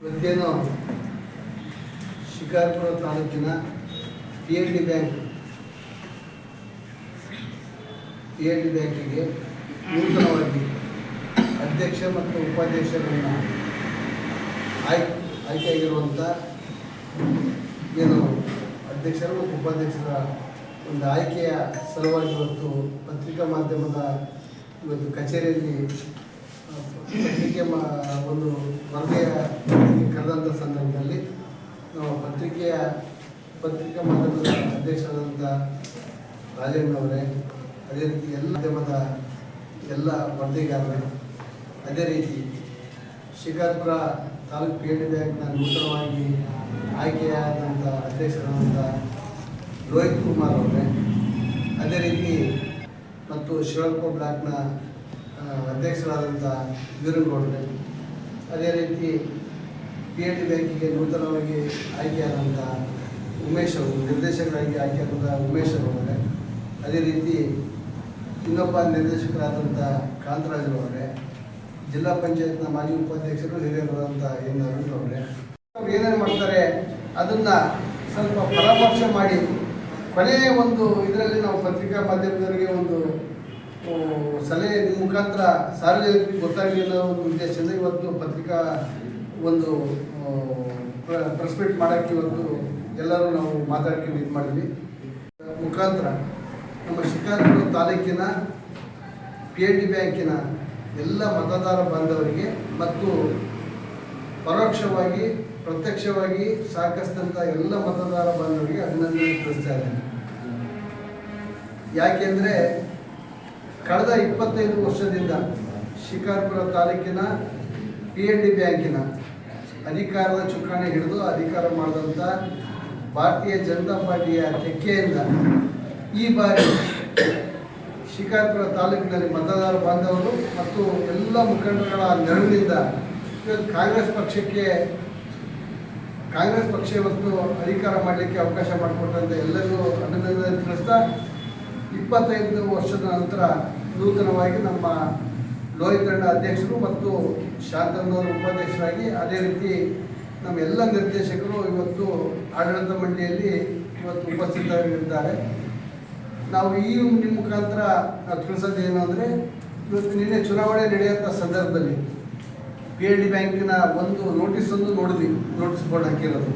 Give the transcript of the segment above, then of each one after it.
ಇವತ್ತೇನು ಶಿಕಾರ್ಪುರ ತಾಲೂಕಿನ P L D bank P L D ಬ್ಯಾಂಕಿಗೆ ನೂತನವಾಗಿ ಅಧ್ಯಕ್ಷ ಮತ್ತು ಉಪಾಧ್ಯಕ್ಷರನ್ನು ಆಯ್ಕೆ ಆಯ್ಕೆಯಾಗಿರುವಂಥ ಏನು ಅಧ್ಯಕ್ಷರು ಮತ್ತು ಉಪಾಧ್ಯಕ್ಷರ ಒಂದು ಆಯ್ಕೆಯ ಸಲುವಾಗಿ ಇವತ್ತು ಪತ್ರಿಕಾ ಮಾಧ್ಯಮದ ಇವತ್ತು ಕಚೇರಿಯಲ್ಲಿ ಪತ್ರಿಕೆ ಮಾ, ಒಂದು ವರದಿಯ ಕರೆದಂಥ ಸಂದರ್ಭದಲ್ಲಿ ನಮ್ಮ ಪತ್ರಿಕೆಯ, ಪತ್ರಿಕಾ ಮಾಧ್ಯಮದ ಅಧ್ಯಕ್ಷರಾದಂಥ ರಾಜೇಂದ್ರವರೇ ಅದೇ ರೀತಿ ಎಲ್ಲ ಮಾಧ್ಯಮದ ಎಲ್ಲ ವರದಿಗಾರರು, ಅದೇ ರೀತಿ ಶಿಕಾರ್ಪುರ ತಾಲೂಕು ಪಿ ಡಿ ಬ್ಯಾಂಕ್ನ ನೂತನವಾಗಿ ಆಯ್ಕೆಯಾದಂಥ ಅಧ್ಯಕ್ಷರಾದಂಥ ರೋಹಿತ್ ಕುಮಾರ್ ಅವರೇ, ಅದೇ ರೀತಿ ಮತ್ತು ಶಿವಪ್ಪ ಬ್ಲಾಕ್ನ ಅಧ್ಯಕ್ಷರಾದಂಥ ವೀರಗೌಡ್ರೆ ಅದೇ ರೀತಿ ಪಿ ಎಲ್ ಡಿ ಬ್ಯಾಂಕಿಗೆ ನೂತನವಾಗಿ ಆಯ್ಕೆಯಾದಂಥ ಉಮೇಶ್ ಅವರು ನಿರ್ದೇಶಕರಾಗಿ ಆಯ್ಕೆಯಾದಂಥ ಉಮೇಶ್ ಅವರೇ. ಅದೇ ರೀತಿ ಇನ್ನೊಬ್ಬ ನಿರ್ದೇಶಕರಾದಂಥ ಕಾಂತರಾಜ್ ಅವರೇ, ಜಿಲ್ಲಾ ಪಂಚಾಯತ್ನ ಮಾಜಿ ಉಪಾಧ್ಯಕ್ಷರು ಹಿರಿಯರಾದಂಥ ಎನ್ ಅರುಣ್ ಅವರೇ. ಅವ್ರು ಏನೇನು ಮಾಡ್ತಾರೆ, ಅದನ್ನು ಸ್ವಲ್ಪ ಪರಾಮರ್ಶೆ ಮಾಡಿ, ಕೊನೆಯ ಒಂದು ಇದರಲ್ಲಿ ನಾವು ಪತ್ರಿಕಾ ಮಾಧ್ಯಮದವರಿಗೆ ಒಂದು ಸಲಹೆ ಮುಖಾಂತರ ಸಾರ್ವಜನಿಕರಿಗೆ ಗೊತ್ತಾಗಲಿ ಅನ್ನೋ ಒಂದು ಉದ್ದೇಶದಿಂದ ಇವತ್ತು ಪತ್ರಿಕಾ ಒಂದು ಪ್ರೆಸ್ ಮೀಟ್ ಮಾಡೋಕ್ಕೆ ಇವತ್ತು ಎಲ್ಲರೂ ನಾವು ಮಾತಾಡ್ಕೊಂಡು ಇದು ಮಾಡಿದ್ವಿ. ಮುಖಾಂತರ ನಮ್ಮ ಶಿಕಾರಿಪುರ ತಾಲೂಕಿನ ಪಿ ಎ ಡಿ ಬ್ಯಾಂಕಿನ ಎಲ್ಲ ಮತದಾರ ಬಾಂಧವರಿಗೆ ಮತ್ತು ಪರೋಕ್ಷವಾಗಿ, ಪ್ರತ್ಯಕ್ಷವಾಗಿ ಸಾಕಷ್ಟಂಥ ಎಲ್ಲ ಮತದಾರ ಬಾಂಧವರಿಗೆ ಅಭಿನಂದನೆ ತಿಳಿಸ್ತಾ ಇದ್ದೇನೆ. ಯಾಕೆಂದರೆ ಕಳೆದ ಇಪ್ಪತ್ತೈದು ವರ್ಷದಿಂದ ಶಿಕಾರ್ಪುರ ತಾಲೂಕಿನ ಪಿ ಎ ಡಿ ಬ್ಯಾಂಕಿನ ಅಧಿಕಾರದ ಚುಕ್ಕಾಣಿ ಹಿಡಿದು ಅಧಿಕಾರ ಮಾಡಿದಂಥ ಭಾರತೀಯ ಜನತಾ ಪಾರ್ಟಿಯ ತೆಕ್ಕೆಯಿಂದ ಈ ಬಾರಿ ಶಿಕಾರ್ಪುರ ತಾಲೂಕಿನಲ್ಲಿ ಮತದಾರ ಬಾಂಧವರು ಮತ್ತು ಎಲ್ಲ ಮುಖಂಡರುಗಳ ನೆರವಿನಿಂದ ಕಾಂಗ್ರೆಸ್ ಪಕ್ಷಕ್ಕೆ ಕಾಂಗ್ರೆಸ್ ಪಕ್ಷ ಇವತ್ತು ಅಧಿಕಾರ ಮಾಡಲಿಕ್ಕೆ ಅವಕಾಶ ಮಾಡಿಕೊಟ್ಟಂತ ಎಲ್ಲರಿಗೂ ಅಭಿನಂದನೆ ತಿಳಿಸ್ತಾ ಇಪ್ಪತ್ತೈದು ವರ್ಷದ ನಂತರ ನೂತನವಾಗಿ ನಮ್ಮ ಲೋಹಿತಣ್ಣ ಅಧ್ಯಕ್ಷರು ಮತ್ತು ಶಾಂತನವರು ಉಪಾಧ್ಯಕ್ಷರಾಗಿ ಅದೇ ರೀತಿ ನಮ್ಮ ಎಲ್ಲ ನಿರ್ದೇಶಕರು ಇವತ್ತು ಆಡಳಿತ ಮಂಡಳಿಯಲ್ಲಿ ಇವತ್ತು ಉಪಸ್ಥಿತರಾಗಿದ್ದಾರೆ ನಾವು ಈ ನಿಮ್ಮ ಮುಖಾಂತರ ತಿಳಿಸೋದು ಏನು ಅಂದರೆ, ಇವತ್ತು ನಿನ್ನೆ ಚುನಾವಣೆ ನಡೆಯುವಂಥ ಸಂದರ್ಭದಲ್ಲಿ ಪಿ ಎಲ್ ಡಿ ಬ್ಯಾಂಕಿನ ಒಂದು ನೋಟಿಸ್ ಒಂದು ನೋಡಿದ್ವಿ ನೋಟಿಸ್ ಬೋರ್ಡ್ ಹಾಕಿರೋದು.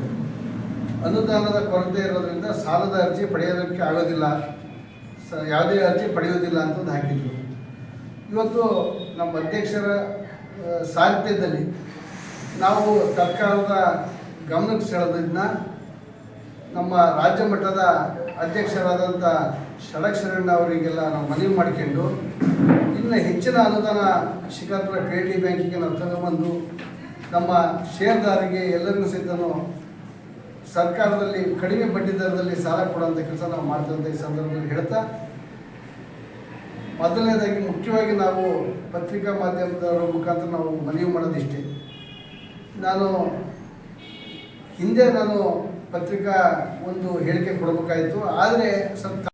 ಅನುದಾನದ ಕೊರತೆ ಇರೋದ್ರಿಂದ ಸಾಲದ ಅರ್ಜಿ ಪಡೆಯೋದಕ್ಕೆ ಆಗೋದಿಲ್ಲ, ಸ ಯಾವುದೇ ಅರ್ಜಿ ಪಡೆಯೋದಿಲ್ಲ ಅಂತಂದು ಹಾಕಿದ್ರು. ಇವತ್ತು ನಮ್ಮ ಅಧ್ಯಕ್ಷರ ಸಾಹಿತ್ಯದಲ್ಲಿ ನಾವು ಸರ್ಕಾರದ ಗಮನಕ್ಕೆ ಸೆಳೆದನ್ನ ನಮ್ಮ ರಾಜ್ಯ ಮಟ್ಟದ ಅಧ್ಯಕ್ಷರಾದಂಥ ಷಡಕ್ಷರಣ್ಣ ಅವರಿಗೆಲ್ಲ ನಾವು ಮನವಿ ಮಾಡಿಕೊಂಡು ಇನ್ನು ಹೆಚ್ಚಿನ ಅನುದಾನ ಶಿಕಾರ್ಪುರ ಪಿ ಬ್ಯಾಂಕಿಗೆ ನಾವು ತಗೊಂಬಂದು ನಮ್ಮ ಷೇರ್ದಾರಿಗೆ ಎಲ್ಲರಿಗೂ ಸಹಿತನು ಸರ್ಕಾರದಲ್ಲಿ ಕಡಿಮೆ ಬಡ್ಡಿ ದರದಲ್ಲಿ ಸಾಲ ಕೊಡುವಂಥ ಕೆಲಸ ನಾವು ಮಾಡ್ತಂತ ಈ ಸಂದರ್ಭದಲ್ಲಿ ಹೇಳ್ತಾ ಮೊದಲನೇದಾಗಿ ಮುಖ್ಯವಾಗಿ ನಾವು ಪತ್ರಿಕಾ ಮಾಧ್ಯಮದವರ ಮುಖಾಂತರ ನಾವು ಮನವಿ ಮಾಡೋದಿಷ್ಟೇ. ನಾನು ಹಿಂದೆ ನಾನು ಪತ್ರಿಕಾ ಒಂದು ಹೇಳಿಕೆ ಕೊಡಬೇಕಾಯಿತು, ಆದರೆ ಸ್ವಲ್ಪ